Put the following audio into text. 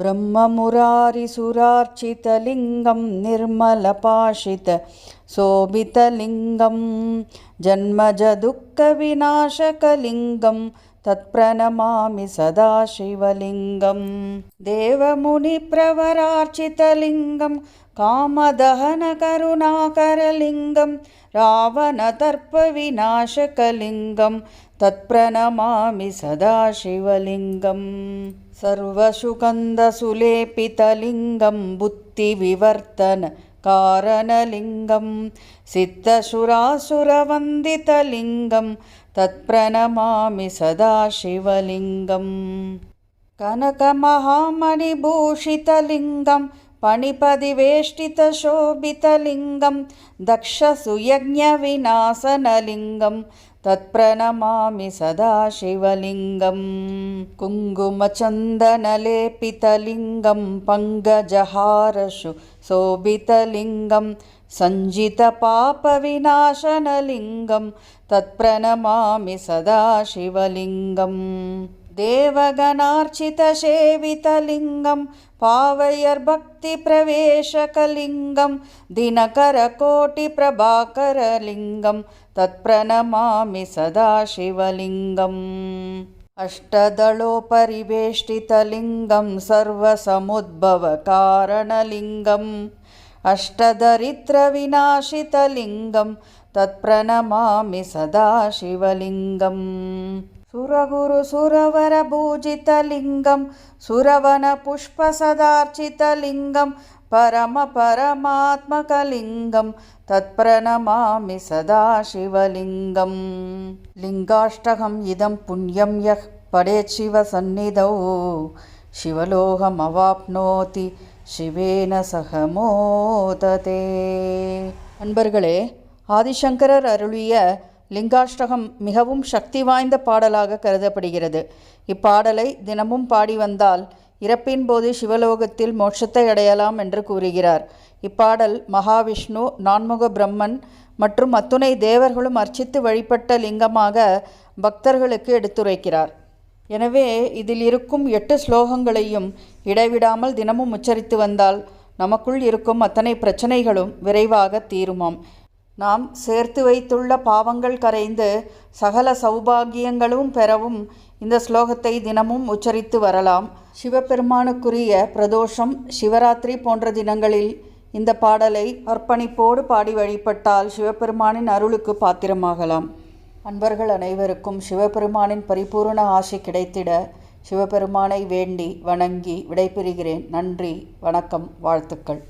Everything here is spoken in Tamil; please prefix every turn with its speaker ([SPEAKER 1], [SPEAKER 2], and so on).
[SPEAKER 1] ब्रह्ममुरारिसुरार्चितलिङ्गं निर्मलपाशित शोभितलिङ्गं जन्मजदुःखविनाशकलिङ्गं तत्प्रणमामि सदा शिवलिङ्गं देवमुनिप्रवरार्चितलिङ्गं कामदहनकरुणाकरलिङ्गं रावणतर्पविनाशकलिङ्गं तत्प्रणमामि सदा शिवलिङ्गम् सर्वसुगन्धसुलेपितलिङ्गं बुद्धिविवर्तन कारणलिङ्गं सिद्धसुरासुरवन्दितलिङ्गं तत्प्रणमामि सदाशिवलिङ्गम् कनकमहामणिभूषितलिङ्गं पणिपदिवेष्टितशोभितलिङ्गं दक्षसुयज्ञविनाशनलिङ्गं तत्प्रणमामि सदाशिवलिङ्गं कुङ्गुमचन्दनलेपितलिङ्गं पङ्गजहारशु शोभितलिङ्गं सञ्जितपापविनाशनलिङ्गं तत्प्रणमामि सदाशिवलिङ्गम्। देवगणार्चितसेवितलिङ्गं पावयर्भक्तिप्रवेशकलिङ्गं दिनकरकोटिप्रभाकरलिङ्गं तत्प्रणमामि सदा शिवलिङ्गम् अष्टदलोपरिवेष्टितलिङ्गं सर्वसमुद्भवकारणलिङ्गम्। अष्टदरिद्रविनाशितलिङ्गं तत्प्रणमामि सदा शिवलिङ्गम् सुरगुरुसुरवरभूजितलिङ्गं सुरवनपुष्पसदार्चितलिङ्गं परमपरमात्मकलिङ्गं तत्प्रणमामि सदाशिवलिङ्गं लिङ्गाष्टकम् इदं पुण्यं यः पडेच्छिवसन्निधौ शिवलोहमवाप्नोति சிவேன சகமோததே அன்பர்களே ஆதிசங்கரர் அருளிய லிங்காஷ்டகம் மிகவும் சக்தி வாய்ந்த பாடலாக கருதப்படுகிறது. இப்பாடலை தினமும் பாடி வந்தால் இறப்பின் போது சிவலோகத்தில் மோட்சத்தை அடையலாம் என்று கூறுகிறார். இப்பாடல் மகாவிஷ்ணு நான்முக பிரம்மன் மற்றும் அத்துணை தேவர்களும் அர்ச்சித்து வழிபட்ட லிங்கமாக பக்தர்களுக்கு எடுத்துரைக்கிறார். எனவே இதில் இருக்கும் எட்டு ஸ்லோகங்களையும் இடைவிடாமல் தினமும் உச்சரித்து வந்தால் நமக்குள் இருக்கும் அத்தனை பிரச்சனைகளும் விரைவாக தீருமாம். நாம் சேர்த்து வைத்துள்ள பாவங்கள் கரைந்து சகல சௌபாகியங்களும் பெறவும் இந்த ஸ்லோகத்தை தினமும் உச்சரித்து வரலாம். சிவபெருமானுக்குரிய பிரதோஷம் சிவராத்திரி போன்ற தினங்களில் இந்த பாடலை அர்ப்பணிப்போடு பாடி வழிபட்டால் சிவபெருமானின் அருளுக்கு பாத்திரமாகலாம். அன்பர்கள் அனைவருக்கும் சிவபெருமானின் பரிபூரண ஆசை கிடைத்திட சிவபெருமானை வேண்டி வணங்கி விடைபெறுகிறேன். நன்றி வணக்கம் வாழ்த்துக்கள்.